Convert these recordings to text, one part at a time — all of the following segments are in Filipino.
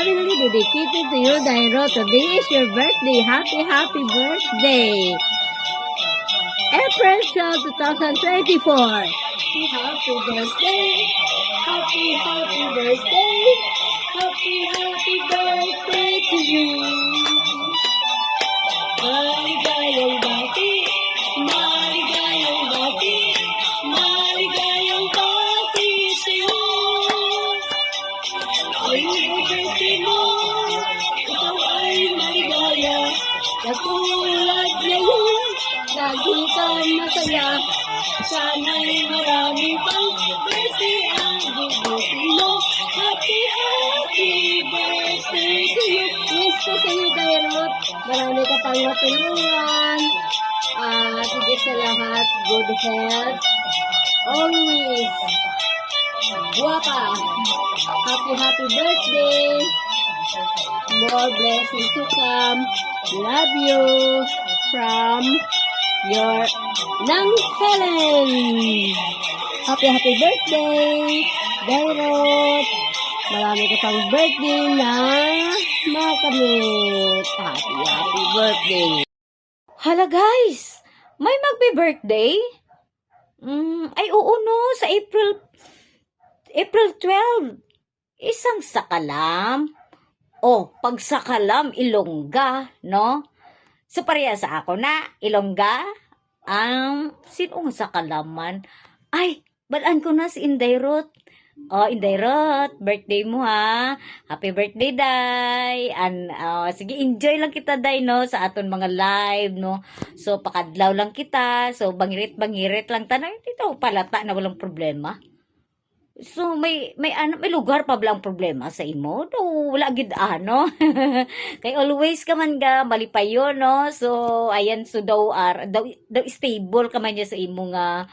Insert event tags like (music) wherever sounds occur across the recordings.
lovingly dedicated to you, Dairo. Today is your birthday. Happy, happy birthday. April 12, 2024. Happy birthday. Happy, happy birthday. Happy, happy birthday to you. Maligayang Katulad ngayon. Lagi kang masaya. Sana'y marami pang birthday ang bubutin mo. Happy, happy birthday to you. Yes po sa iyo, Dairot. Marami ka pang matulungan. At higit sa lahat, good health. Always. Guwapa. Happy, happy birthday. More blessings to come. Love you. From your Nang Helen. Happy, happy birthday. Dairot. Marami ka pang birthday na makamit. Happy, happy birthday. Hala guys, may magbe-birthday? Mm, ay oo no, sa April April 12. Isang sakalam. Oh, pag sakalam, ilongga, no? So pareha sa ako na, ilongga, ang sino nga sakalaman? Ay, balaan ko na si Inday Ruth. Oh, Inday Ruth, birthday mo ha. Happy birthday, Day. And, ah, sige, enjoy lang kita, Day, no? Sa aton mga live, no? So, pakadlaw lang kita. So, bangirit-bangirit lang. Tanay, dito, palata na walang problema. So, may, may, ano, may lugar pa ba ang problema sa imo? No, wala gid ano. (laughs) Kay always ka man ga, malipay yun, no? So, ayan, so daw, ar, daw, daw stable ka man niya sa imo nga,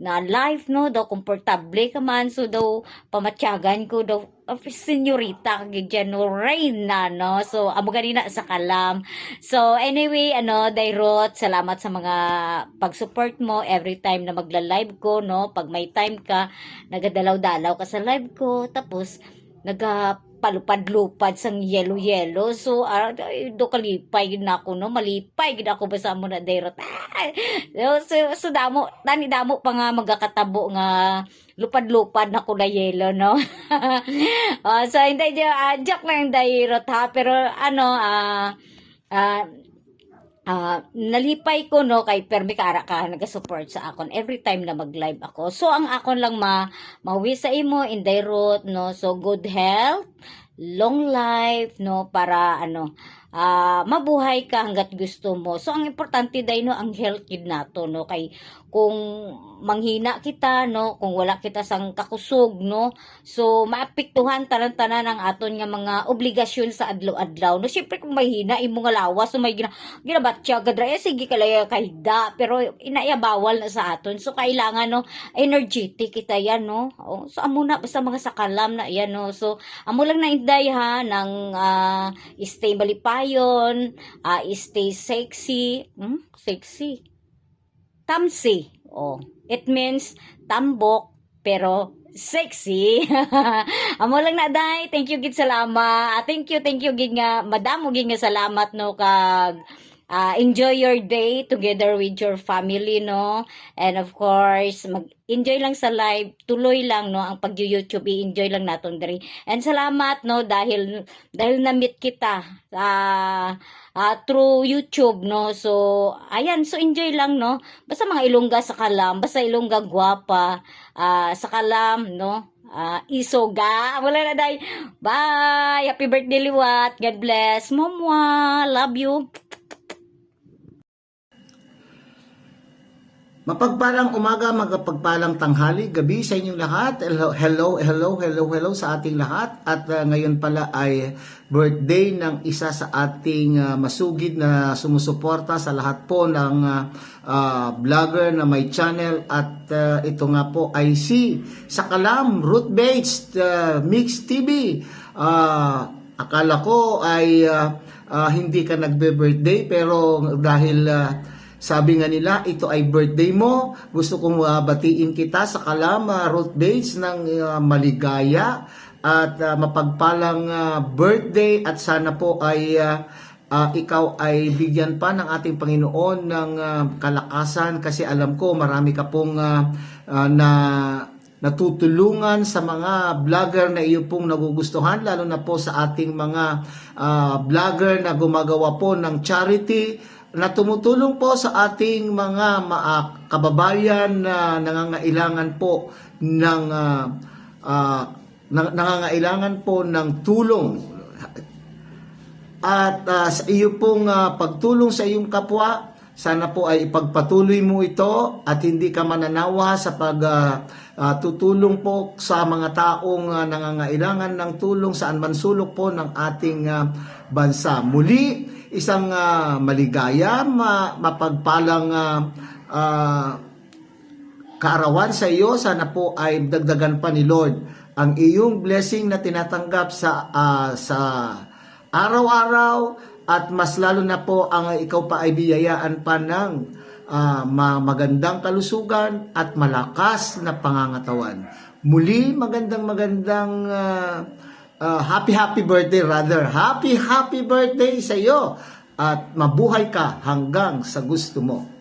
na life, no? Daw, komportable ka man. So, daw, pamatyagan ko, daw, of senyorita, kagid dyan, no? Reyna, no? So, amo ganina sa kalam. So, anyway, ano, Dairot, salamat sa mga pag-support mo every time na magla-live ko, no? Pag may time ka, nagadalaw-dalaw ka sa live ko, tapos, nagapalupad-lupad sang yelo-yelo. So, ay, do kalipay na ako, no? Malipay gid ako basta mo na Dairot. Ah! So, so, damo, tani damo pa nga magkakatabo nga lupad-lupad na kulay yelo, no? (laughs) Ah, so, hindi, uh, joke lang Dairot, ha? Pero, ano, ah, ah, Ah, nalipay ko no kay Permi Kara ka nagasupport sa akon every time na mag-live ako. So ang akon lang ma mawi sa imo in the road no. So good health, long life no para ano ah mabuhay ka hanggat gusto mo. So ang importante dai no ang health kid nato no? Kay kung manghina kita no? Kung wala kita sang kakusog no? So maapektuhan tanan-tanan ang aton nga mga obligasyon sa adlaw-adlaw no? Syempre kung mahina imo nga lawas so may gina ginabatya gadra eh, sige kalaya kahigda pero inaya bawal na sa aton. So kailangan no? Energetic kita yan no? Oh, so amo na basta mga sakalam na yan no? So amo lang na inday ha? Ng ah, stay malipayon ah, stay sexy hmm? sexy tamsi oh it means tambok pero sexy. (laughs) Amo lang na day. Thank you gid salamat. Ah, Thank you, thank you gid nga madamo gid nga salamat no kag ah, enjoy your day together with your family no. And of course, mag-enjoy lang sa live. Tuloy lang no ang pag-YouTube i-enjoy lang naton diri. And salamat no dahil dahil na-meet kita sa ah, through YouTube no. So ayan, so enjoy lang no. Basta mga Ilongga sa kalam, basta Ilongga gwapa ah, sa kalam no. Ah, isoga. Wala na day. Bye. Happy birthday liwat. God bless. Momwa. Love you. Mapagpalang umaga, magpagpalang tanghali, gabi sa inyong lahat. Hello, hello, hello, hello, sa ating lahat. At uh, ngayon pala ay birthday ng isa sa ating uh, masugid na sumusuporta sa lahat po ng uh, uh, vlogger na may channel. At uh, ito nga po ay si Sakalam Root-Based uh, Mix TV. Uh, akala ko ay uh, uh, hindi ka nagbe-birthday pero dahil uh, sabi nga nila, ito ay birthday mo. Gusto kong uh, batiin kita sa Kalama Road Base ng uh, maligaya. At ah, mapagpalang ah, birthday at sana po ay ah, ah, ikaw ay bigyan pa ng ating Panginoon ng ah, kalakasan. Kasi alam ko marami ka pong ah, ah, na natutulungan sa mga vlogger na iyo pong nagugustuhan lalo na po sa ating mga ah, vlogger na gumagawa po ng charity na tumutulong po sa ating mga ma- kababayan na nangangailangan po ng ah, nang- nangangailangan po ng tulong at ah, sa iyo pong ah, pagtulong sa iyong kapwa, sana po ay ipagpatuloy mo ito at hindi ka mananawa sa pagtutulong po sa mga taong ah, nangangailangan ng tulong saan man sulok po ng ating ah, bansa. Muli, isang ah, maligaya, ma- mapagpalang ah, ah, kaarawan sa iyo, sana po ay dagdagan pa ni Lord ang iyong blessing na tinatanggap sa ah, sa araw-araw at mas lalo na po ang ikaw pa ay biyayaan pa ng ma- magandang kalusugan at malakas na pangangatawan. Muli, magandang magandang ah, ah, happy happy birthday rather. Happy happy birthday sa iyo at mabuhay ka hanggang sa gusto mo.